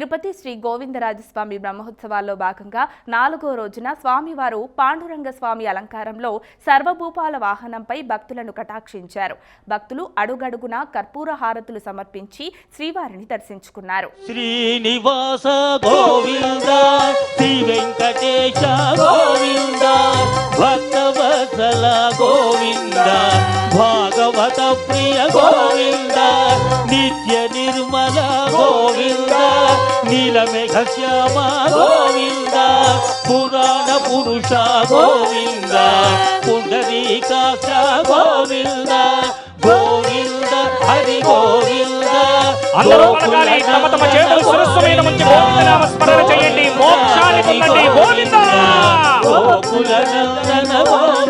తిరుపతి శ్రీ గోవిందరాజస్వామి బ్రహ్మోత్సవాల్లో భాగంగా నాలుగో రోజున స్వామివారు పాండురంగ స్వామి అలంకారంలో సర్వభూపాల వాహనంపై భక్తులను కటాక్షించారు. భక్తులు అడుగడుగున కర్పూర హారతులు సమర్పించి శ్రీవారిని దర్శించుకున్నారు. శ్రీనివాస గోవింద శ్రీ వెంకటేశ గోవింద భక్తవత్సల గోవింద భాగవత ప్రియ గోవింద నిత్య నిర్మల గోవింద. నీలమేఘ శ్యామ గోవింద పురాణ పురుష గోవింద పుండరీకాక్ష గోవింద గోవింద హరి గోవింద అందరూ పలకాలి తమ తమ చేతులు శిరస్సు మీద ఉంచి గోవిందనామ స్మరణ చేయండి. మోక్షాన్ని పొందండి. గోవింద గోకుల నందన గోవింద గోవింద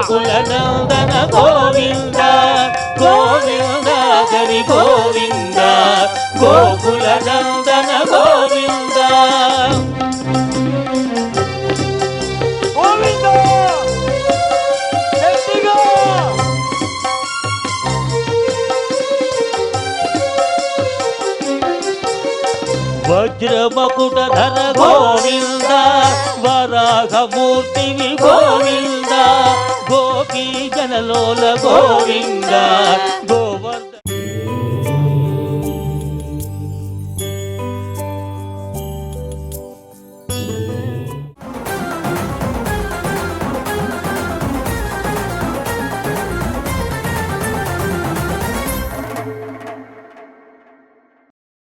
గోకుల నందన గోవింద గోవింద హరి గోవింద గోకుల నందన గోవింద. వజ్రమకుట ధర గోవింద వరాహమూర్తివి గోవింద. గగనలోల గోవిందా